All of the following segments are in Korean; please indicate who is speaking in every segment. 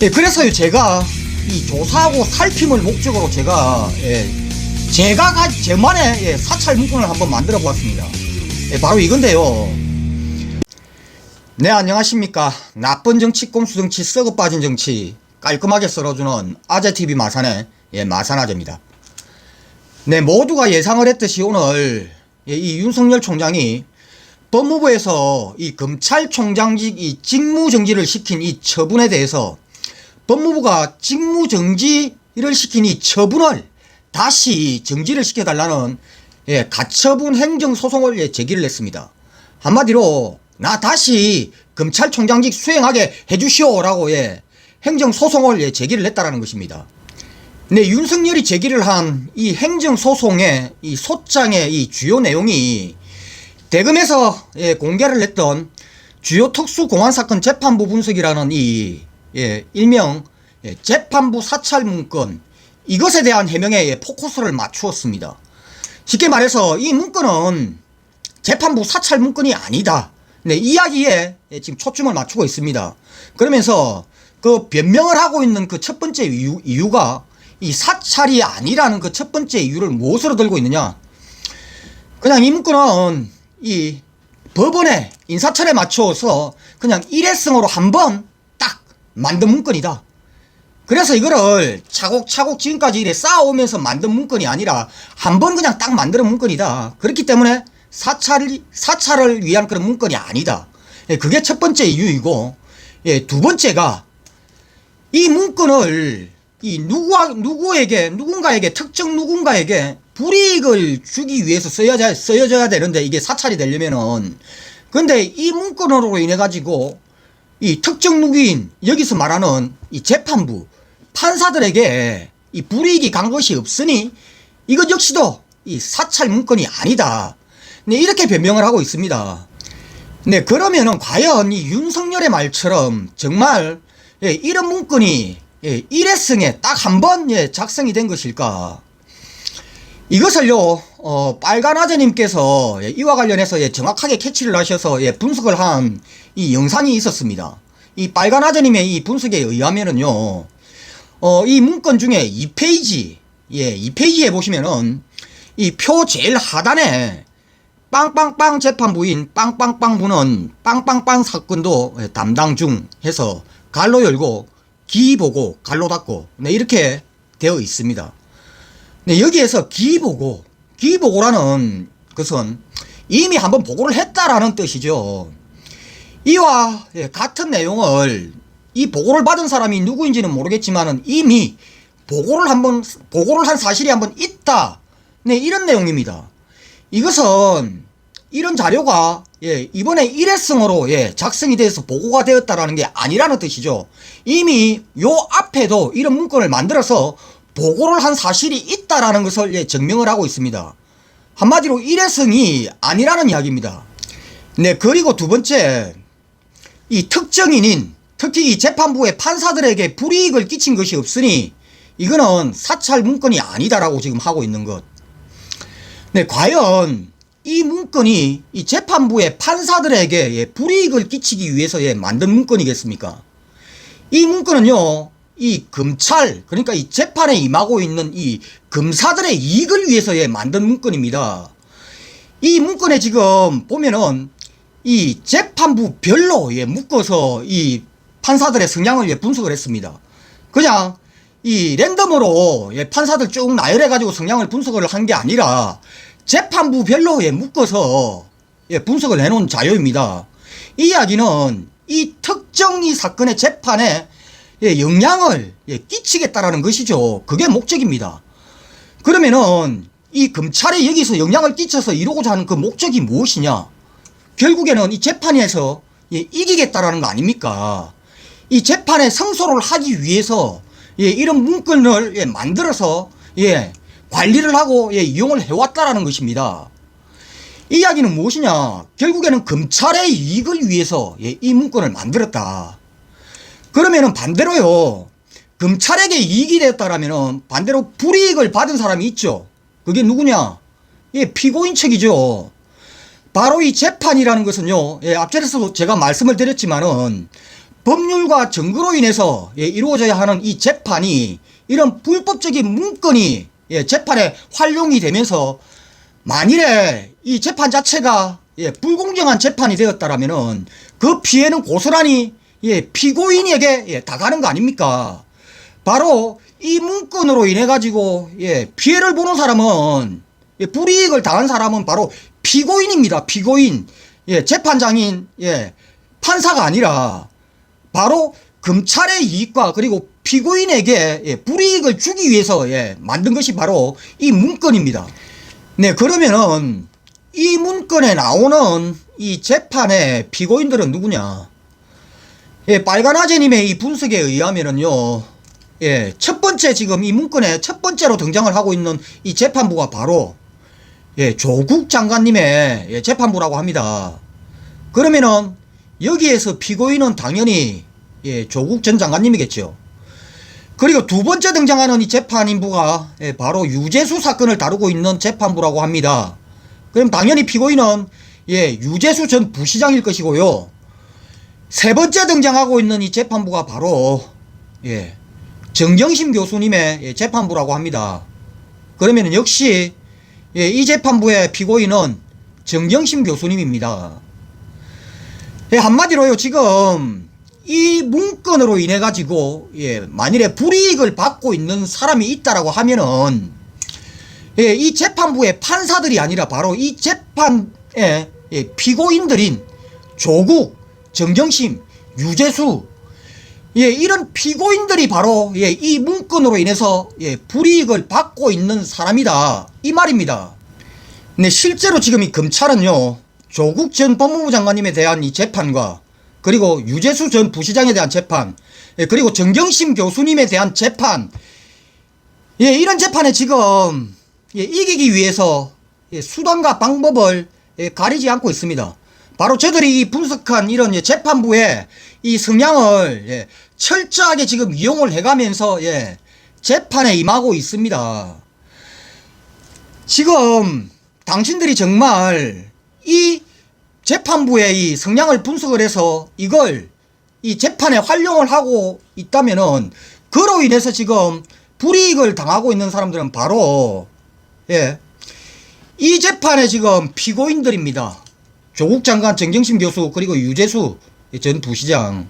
Speaker 1: 예, 그래서요 제가 이 조사하고 살핌을 목적으로 제가 예, 제가 가 제만의 예, 사찰 문건을 한번 만들어 보았습니다. 예, 바로 이건데요. 네 안녕하십니까 나쁜 정치 꼼수 정치 썩어 빠진 정치 깔끔하게 썰어주는 아재TV 마산의 예, 마산 아재입니다. 네 모두가 예상을 했듯이 오늘 예, 이 윤석열 총장이 법무부에서 이 검찰총장직 이 직무정지를 시킨 이 처분에 대해서 법무부가 직무정지를 이 처분을 다시 정지를 시켜달라는 예, 가처분 행정소송을 예, 제기를 했습니다. 한마디로 나 다시 검찰총장직 수행하게 해주시오라고 예, 행정소송을 예, 제기를 했다라는 것입니다. 네, 윤석열이 제기를 한 이 행정소송의 이 소장의 이 주요 내용이 대검에서 예, 공개를 했던 주요 특수공안사건 재판부 분석이라는 이 예, 일명 예, 재판부 사찰 문건 이것에 대한 해명에 예, 포커스를 맞추었습니다. 쉽게 말해서 이 문건은 재판부 사찰 문건이 아니다. 네, 이야기에 예, 지금 초점을 맞추고 있습니다. 그러면서 그 변명을 하고 있는 그 첫 번째 이유, 이유가 이 사찰이 아니라는 그 첫 번째 이유를 무엇으로 들고 있느냐? 그냥 이 문건은 이 법원의 인사철에 맞춰서 그냥 일회성으로 한번딱 만든 문건이다. 그래서 이거를 차곡차곡 지금까지 이래 쌓아오면서 만든 문건이 아니라 한 번 그냥 딱 만드는 문건이다. 그렇기 때문에 사찰, 사찰을 위한 그런 문건이 아니다. 예, 그게 첫 번째 이유이고, 예, 두 번째가 이 문건을 이 누구와, 누구에게, 누군가에게, 특정 누군가에게 불이익을 주기 위해서 써야, 써야져야 되는데 이게 사찰이 되려면은 근데 이 문건으로 인해 가지고 이 특정 누구인 여기서 말하는 이 재판부 판사들에게 이 불이익이 간 것이 없으니 이것 역시도 이 사찰 문건이 아니다. 네, 이렇게 변명을 하고 있습니다. 네, 그러면은 과연 이 윤석열의 말처럼 정말 예, 이런 문건이 예, 일회성에 딱 한 번 예, 작성이 된 것일까? 이것을요, 어, 빨간아재님께서 예, 이와 관련해서 예, 정확하게 캐치를 하셔서 예, 분석을 한 이 영상이 있었습니다. 이 빨간아재님의 이 분석에 의하면은요, 어, 이 문건 중에 2페이지, 예, 2페이지에 보시면은 이 표 제일 하단에 빵빵빵 재판부인 빵빵빵부는 빵빵빵 사건도 예, 담당 중 해서 갈로 열고 기 보고 갈로 닫고 네, 이렇게 되어 있습니다. 네, 여기에서 기 보고 기 보고라는 것은 이미 한번 보고를 했다라는 뜻이죠. 이와 예, 같은 내용을 이 보고를 받은 사람이 누구인지는 모르겠지만은 이미 보고를 한번 보고를 한 사실이 한번 있다. 네, 이런 내용입니다. 이것은 이런 자료가 예, 이번에 일회성으로 예, 작성이 돼서 보고가 되었다라는 게 아니라는 뜻이죠. 이미 요 앞에도 이런 문건을 만들어서 보고를 한 사실이 있다라는 것을 예, 증명을 하고 있습니다. 한마디로 일회성이 아니라는 이야기입니다. 네, 그리고 두 번째, 이 특정인인 특히 이 재판부의 판사들에게 불이익을 끼친 것이 없으니 이거는 사찰 문건이 아니다라고 지금 하고 있는 것. 네, 과연 이 문건이 이 재판부의 판사들에게 예, 불이익을 끼치기 위해서 예, 만든 문건이겠습니까? 이 문건은요, 이 검찰, 그러니까 이 재판에 임하고 있는 이 검사들의 이익을 위해서 예, 만든 문건입니다. 이 문건에 지금 보면은 이 재판부 별로 예, 묶어서 이 판사들의 성향을 예, 분석을 했습니다. 그냥 이 랜덤으로 예, 판사들 쭉 나열해 가지고 성향을 분석을 한 게 아니라 재판부 별로에 묶어서 예, 분석을 해놓은 자료입니다. 이 이야기는 이 특정 이 사건의 재판에 예, 영향을 예, 끼치겠다라는 것이죠. 그게 목적입니다. 그러면은 이 검찰에 여기서 영향을 끼쳐서 이루고자 하는 그 목적이 무엇이냐? 결국에는 이 재판에서 예, 이기겠다라는 거 아닙니까? 이 재판에 성소를 하기 위해서 예, 이런 문건을 예, 만들어서 예, 관리를 하고 예, 이용을 해왔다라는 것입니다. 이 이야기는 무엇이냐? 결국에는 검찰의 이익을 위해서 예, 이 문건을 만들었다. 그러면은 반대로요. 검찰에게 이익이 됐다라면은 반대로 불이익을 받은 사람이 있죠. 그게 누구냐? 예, 피고인 측이죠. 바로 이 재판이라는 것은요. 예, 앞전에서도 제가 말씀을 드렸지만은 법률과 증거로 인해서 예, 이루어져야 하는 이 재판이 이런 불법적인 문건이 예, 재판에 활용이 되면서 만일에 이 재판 자체가 예, 불공정한 재판이 되었다라면은 그 피해는 고스란히 예, 피고인에게 예, 다 가는 거 아닙니까? 바로 이 문건으로 인해 가지고 예, 피해를 보는 사람은 예, 불이익을 당한 사람은 바로 피고인입니다. 피고인. 예, 재판장인 예, 판사가 아니라 바로 검찰의 이익과 그리고 피고인에게 예, 불이익을 주기 위해서 예, 만든 것이 바로 이 문건입니다. 네, 그러면은 이 문건에 나오는 이 재판의 피고인들은 누구냐? 예, 빨간아재님의 이 분석에 의하면은요, 예, 첫 번째 지금 이 문건에 첫 번째로 등장을 하고 있는 이 재판부가 바로 예, 조국 장관님의 예, 재판부라고 합니다. 그러면은 여기에서 피고인은 당연히 예, 조국 전 장관님이겠죠. 그리고 두 번째 등장하는 이 재판인부가 예, 바로 유재수 사건을 다루고 있는 재판부라고 합니다. 그럼 당연히 피고인은 예, 유재수 전 부시장일 것이고요. 세 번째 등장하고 있는 이 재판부가 바로 예, 정경심 교수님의 예, 재판부라고 합니다. 그러면 역시 예, 이 재판부의 피고인은 정경심 교수님입니다. 예, 한마디로요 지금 이 문건으로 인해 가지고 예, 만일에 불이익을 받고 있는 사람이 있다라고 하면은 예, 이 재판부의 판사들이 아니라 바로 이 재판의 예, 피고인들인 조국, 정경심, 유재수 예, 이런 피고인들이 바로 예, 이 문건으로 인해서 예, 불이익을 받고 있는 사람이다 이 말입니다. 네, 실제로 지금 이 검찰은요 조국 전 법무부 장관님에 대한 이 재판과 그리고 유재수 전 부시장에 대한 재판 예, 그리고 정경심 교수님에 대한 재판 예, 이런 재판에 지금 예, 이기기 위해서 예, 수단과 방법을 예, 가리지 않고 있습니다. 바로 저들이 이 분석한 이런 예, 재판부의 이 성향을 예, 철저하게 지금 이용을 해가면서 예, 재판에 임하고 있습니다. 지금 당신들이 정말 이 재판부의 이 성향을 분석을 해서 이걸 이 재판에 활용을 하고 있다면은 그로 인해서 지금 불이익을 당하고 있는 사람들은 바로 예. 이 재판의 지금 피고인들입니다. 조국 장관, 정경심 교수, 그리고 유재수 전 부시장.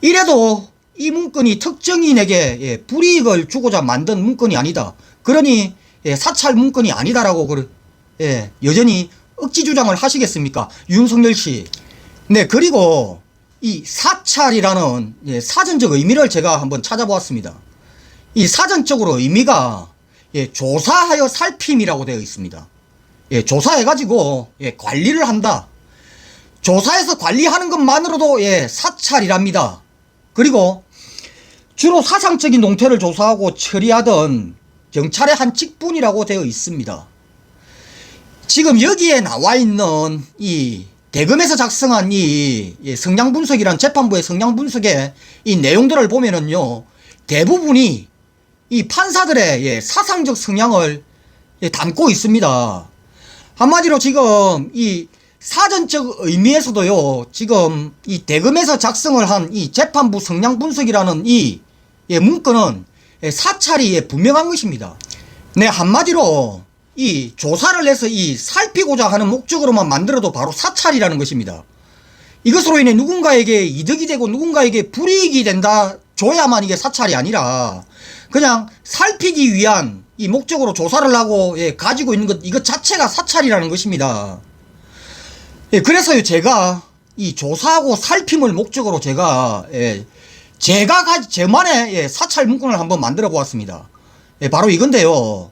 Speaker 1: 이래도 이 문건이 특정인에게 예, 불이익을 주고자 만든 문건이 아니다. 그러니 예, 사찰 문건이 아니다라고 그, 예, 여전히 억지 주장을 하시겠습니까? 윤석열 씨. 네, 그리고 이 사찰이라는 예, 사전적 의미를 제가 한번 찾아보았습니다. 이 사전적으로 의미가 예, 조사하여 살핌이라고 되어 있습니다. 예, 조사해가지고 예, 관리를 한다. 조사해서 관리하는 것만으로도 예, 사찰이랍니다. 그리고 주로 사상적인 농태를 조사하고 처리하던 경찰의 한 직분이라고 되어 있습니다. 지금 여기에 나와 있는 이 대검에서 작성한 이이 성향 분석이란 재판부의 성향 분석의 이 내용들을 보면은요 대부분이 이 판사들의 예, 사상적 성향을 예, 담고 있습니다. 한마디로 지금 이 사전적 의미에서도요, 지금 이 대검에서 작성을 한 이 재판부 성향 분석이라는 이 예, 문건은 예, 사찰이 예, 분명한 것입니다. 네, 한마디로 이 조사를 해서 이 살피고자 하는 목적으로만 만들어도 바로 사찰이라는 것입니다. 이것으로 인해 누군가에게 이득이 되고 누군가에게 불이익이 된다 줘야만 이게 사찰이 아니라 그냥 살피기 위한 이 목적으로 조사를 하고 예, 가지고 있는 것 이것 자체가 사찰이라는 것입니다. 예, 그래서요 제가 이 조사하고 살핌을 목적으로 제가 예, 제가 가 제만의 예, 사찰 문건을 한번 만들어 보았습니다. 예, 바로 이건데요.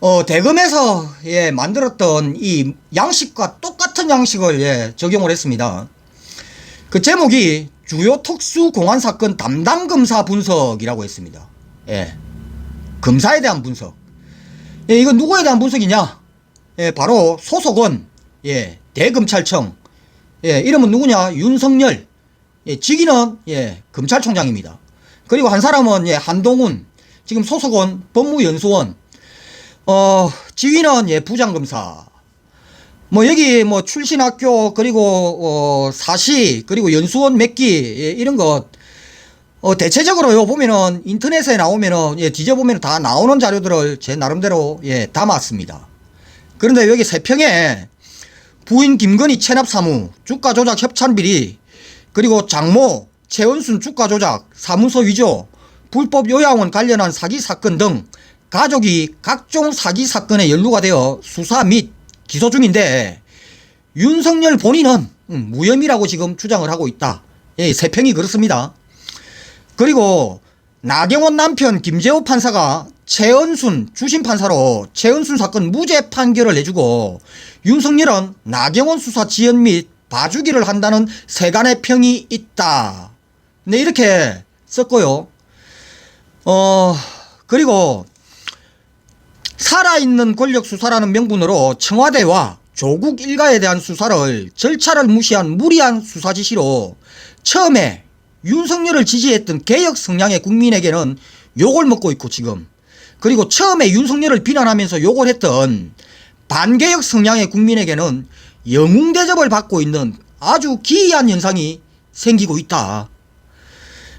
Speaker 1: 어, 대검에서 예, 만들었던 이 양식과 똑같은 양식을 예, 적용을 했습니다. 그 제목이 주요 특수 공안 사건 담당 검사 분석이라고 했습니다. 예. 검사에 대한 분석. 예, 이건 누구에 대한 분석이냐? 예, 바로 소속은 예, 대검찰청. 예, 이름은 누구냐? 윤석열. 예, 직위는 예, 검찰총장입니다. 그리고 한 사람은 예, 한동훈. 지금 소속은 법무연수원. 어, 지위는 예, 부장검사. 뭐 여기 뭐 출신 학교 그리고 어 사시 그리고 연수원 몇기 예, 이런 것 어, 대체적으로 요, 보면은, 인터넷에 나오면은, 예, 뒤져보면 다 나오는 자료들을 제 나름대로, 예, 담았습니다. 그런데 여기 세 평에 부인 김건희 체납 사무, 주가 조작 협찬 비리, 그리고 장모, 최원순 주가 조작, 사무소 위조, 불법 요양원 관련한 사기 사건 등 가족이 각종 사기 사건에 연루가 되어 수사 및 기소 중인데, 윤석열 본인은 음, 무혐의라고 지금 주장을 하고 있다. 예, 세평이 그렇습니다. 그리고 나경원 남편 김재호 판사가 최은순 주심 판사로 최은순 사건 무죄 판결을 내주고 윤석열은 나경원 수사 지연 및 봐주기를 한다는 세간의 평이 있다. 네 이렇게 썼고요. 어 그리고 살아있는 권력 수사라는 명분으로 청와대와 조국 일가에 대한 수사를 절차를 무시한 무리한 수사 지시로 처음에 윤석열을 지지했던 개혁 성향의 국민에게는 욕을 먹고 있고 지금 그리고 처음에 윤석열을 비난하면서 욕을 했던 반개혁 성향의 국민에게는 영웅 대접을 받고 있는 아주 기이한 현상이 생기고 있다.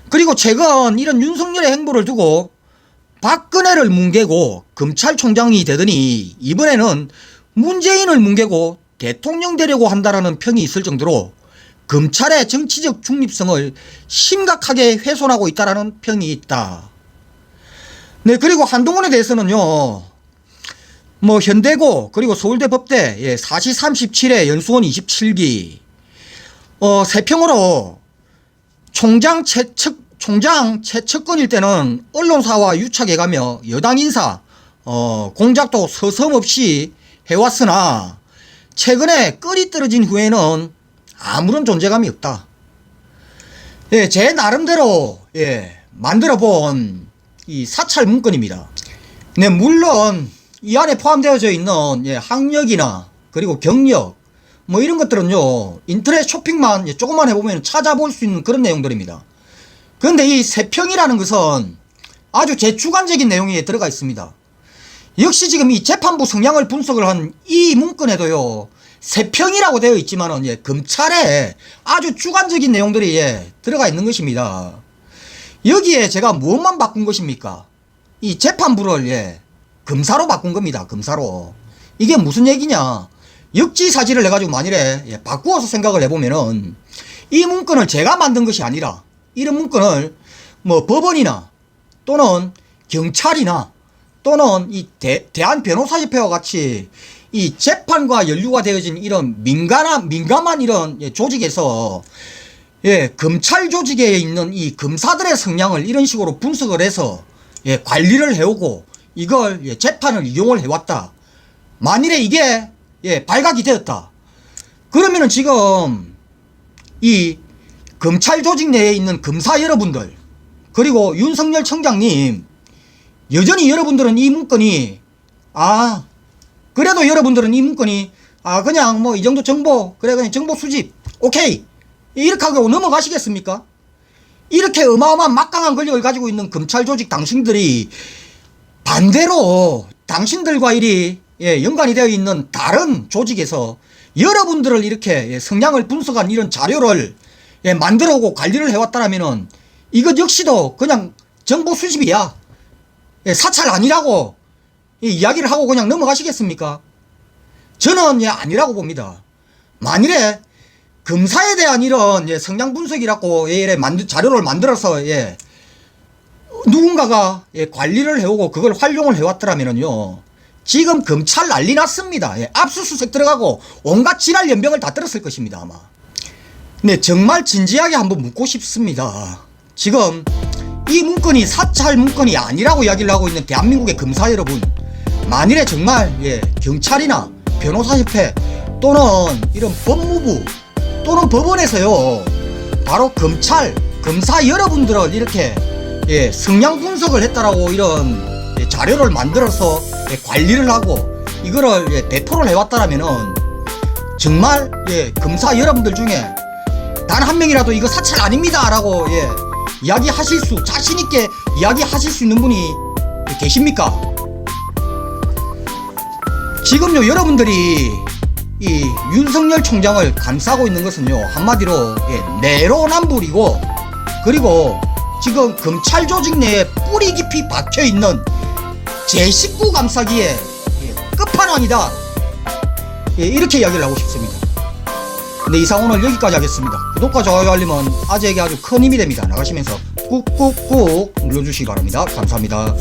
Speaker 1: 그리고 최근 이런 윤석열의 행보를 두고 박근혜를 뭉개고 검찰총장이 되더니 이번에는 문재인을 뭉개고 대통령 되려고 한다라는 평이 있을 정도로 검찰의 정치적 중립성을 심각하게 훼손하고 있다라는 평이 있다. 네, 그리고 한동훈에 대해서는요, 뭐, 현대고, 그리고 서울대 법대, 예, 4시 37회 연수원 27기, 어, 세평으로 총장 채측, 총장 채측권일 때는 언론사와 유착해가며 여당 인사, 어, 공작도 서슴없이 해왔으나, 최근에 끓이 떨어진 후에는 아무런 존재감이 없다. 예, 제 나름대로, 예, 만들어 본 이 사찰 문건입니다. 네, 물론 이 안에 포함되어져 있는 예, 학력이나 그리고 경력 뭐 이런 것들은요 인터넷 쇼핑만 예, 조금만 해보면 찾아볼 수 있는 그런 내용들입니다. 그런데 이 세평이라는 것은 아주 제 주관적인 내용이 들어가 있습니다. 역시 지금 이 재판부 성향을 분석을 한 이 문건에도요 세평이라고 되어 있지만은 예, 검찰에 아주 주관적인 내용들이 예, 들어가 있는 것입니다. 여기에 제가 무엇만 바꾼 것입니까? 이 재판부를 예, 검사로 바꾼 겁니다. 검사로. 이게 무슨 얘기냐? 역지사지를 해가지고 만일에 예, 바꾸어서 생각을 해보면은 이 문건을 제가 만든 것이 아니라 이런 문건을 뭐 법원이나 또는 경찰이나 또는 이 대, 대한변호사협회와 같이 이 재판과 연루가 되어진 이런 민감한 민감한 이런 예, 조직에서 예, 검찰 조직에 있는 이 검사들의 성향을 이런 식으로 분석을 해서 예, 관리를 해오고 이걸 예, 재판을 이용을 해왔다. 만일에 이게 예, 발각이 되었다. 그러면은 지금 이 검찰 조직 내에 있는 검사 여러분들 그리고 윤석열 청장님 여전히 여러분들은 이 문건이 아 그래도 여러분들은 이 문건이 아 그냥 뭐 이 정도 정보 그래 그냥 정보 수집 오케이 이렇게 하고 넘어가시겠습니까? 이렇게 어마어마한 막강한 권력을 가지고 있는 검찰 조직 당신들이 반대로 당신들과 일이 예, 연관이 되어 있는 다른 조직에서 여러분들을 이렇게 예, 성향을 분석한 이런 자료를 예, 만들어 오고 관리를 해왔다라면은 이것 역시도 그냥 정보 수집이야. 예, 사찰 아니라고 이 이야기를 하고 그냥 넘어가시겠습니까? 저는 예, 아니라고 봅니다. 만일에 검사에 대한 이런 예, 성향 분석이라고 예, 자료를 만들어서 예, 누군가가 예, 관리를 해오고 그걸 활용을 해왔더라면요. 지금 검찰 난리 났습니다. 예, 압수수색 들어가고 온갖 지랄 연병을 다 들었을 것입니다, 아마. 네, 정말 진지하게 한번 묻고 싶습니다. 지금 이 문건이 사찰 문건이 아니라고 이야기를 하고 있는 대한민국의 검사 여러분, 만일에 정말 예, 경찰이나 변호사협회 또는 이런 법무부 또는 법원에서요, 바로 검찰, 검사 여러분들은 이렇게 예, 성향 분석을 했다라고 이런 예, 자료를 만들어서 예, 관리를 하고 이거를 예, 배포를 해왔다라면은 정말 예, 검사 여러분들 중에 단 한 명이라도 이거 사찰 아닙니다라고 예, 이야기하실 수 자신 있게 이야기하실 수 있는 분이 계십니까? 지금요 여러분들이 이 윤석열 총장을 감싸고 있는 것은요 한마디로 예, 내로남불이고 그리고 지금 검찰 조직 내에 뿌리 깊이 박혀 있는 제19 감싸기의 예, 끝판왕이다 예, 이렇게 이야기를 하고 싶습니다. 근데 이상 오늘 여기까지 하겠습니다. 구독과 좋아요 알림은 아재에게 아주 큰 힘이 됩니다. 나가시면서 꾹꾹꾹 눌러주시기 바랍니다. 감사합니다.